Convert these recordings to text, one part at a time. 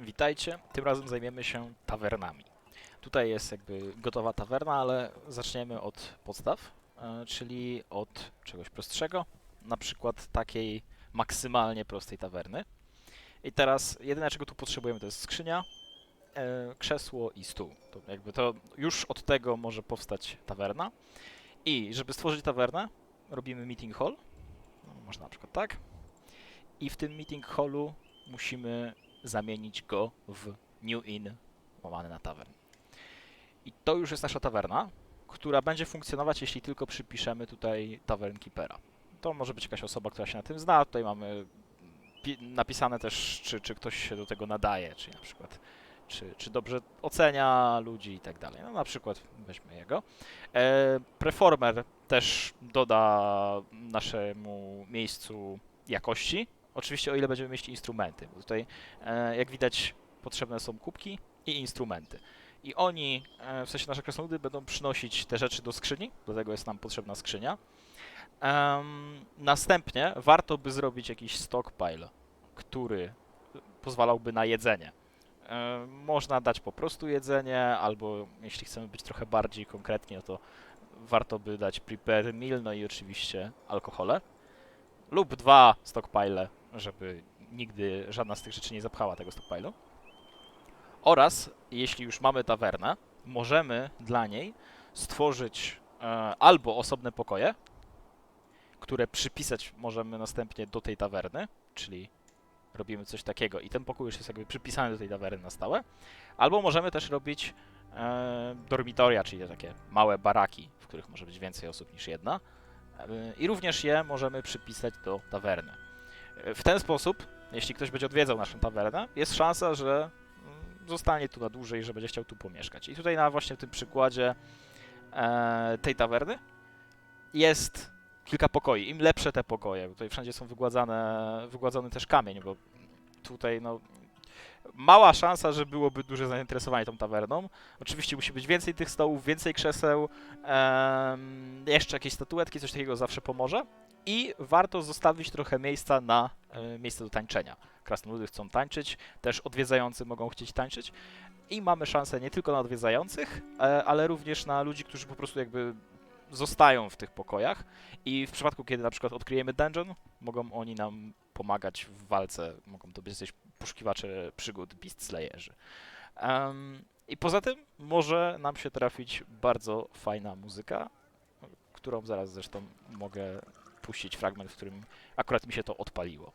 Witajcie, tym razem zajmiemy się tawernami. Tutaj jest jakby gotowa tawerna, ale zaczniemy od podstaw, e, czyli od czegoś prostszego, na przykład takiej maksymalnie prostej tawerny. I teraz jedyne czego tu potrzebujemy to jest skrzynia, e, krzesło i stół. To jakby to już od tego może powstać tawerna. I żeby stworzyć tawernę, robimy meeting hall. No, można na przykład tak. I w tym meeting hallu musimy zamienić go w New Inn łamane na tavern. I to już jest nasza tawerna, która będzie funkcjonować, jeśli tylko przypiszemy tutaj Tavern Keepera. To może być jakaś osoba, która się na tym zna. Tutaj mamy pi- napisane też, czy, czy ktoś się do tego nadaje, czyli na przykład czy, czy dobrze ocenia ludzi i tak dalej. No na przykład weźmy jego. E, Preformer też doda naszemu miejscu jakości. Oczywiście o ile będziemy mieć instrumenty, bo tutaj e, jak widać potrzebne są kubki i instrumenty. I oni, e, w sensie nasze krasnoludy, będą przynosić te rzeczy do skrzyni, do tego jest nam potrzebna skrzynia. Następnie warto by zrobić jakiś stockpile, który pozwalałby na jedzenie. E, można dać po prostu jedzenie, albo jeśli chcemy być trochę bardziej konkretni, no to warto by dać prepare meal, no i oczywiście alkohole. Lub dwa stockpile, żeby nigdy żadna z tych rzeczy nie zapchała tego stockpile'u. Oraz, jeśli już mamy tawernę, możemy dla niej stworzyć e, albo osobne pokoje, które przypisać możemy następnie do tej tawerny, czyli robimy coś takiego i ten pokój już jest jakby przypisany do tej tawerny na stałe, albo możemy też robić e, dormitoria, czyli takie małe baraki, w których może być więcej osób niż jedna. E, I również je możemy przypisać do tawerny. W ten sposób, jeśli ktoś będzie odwiedzał naszą tawernę, jest szansa, że mm, zostanie tu na dłużej, że będzie chciał tu pomieszkać. I tutaj na właśnie tym przykładzie e, tej tawerny jest kilka pokoi. Im lepsze te pokoje, tutaj wszędzie są wygładzane, wygładzony też kamień, bo tutaj no mała szansa, że byłoby duże zainteresowanie tą tawerną. Oczywiście musi być więcej tych stołów, więcej krzeseł, jeszcze jakieś statuetki, coś takiego zawsze pomoże. I warto zostawić trochę miejsca na e, miejsce do tańczenia. Krasnoludy chcą tańczyć, też odwiedzający mogą chcieć tańczyć. I mamy szansę nie tylko na odwiedzających, e, ale również na ludzi, którzy po prostu jakby zostają w tych pokojach. I w przypadku, kiedy na przykład odkryjemy dungeon, mogą oni nam pomagać w walce. Mogą to być poszukiwacze przygód, Beast Slayerzy. Em, I poza tym może nam się trafić bardzo fajna muzyka, którą zaraz zresztą mogę puścić fragment, w którym akurat mi się to odpaliło.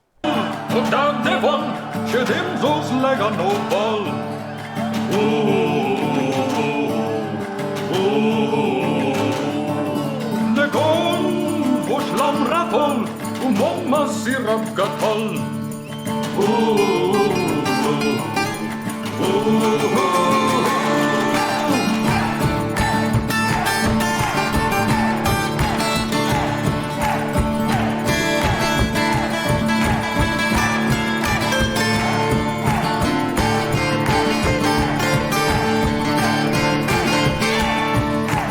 Det kun homma sirap katol. Ooh.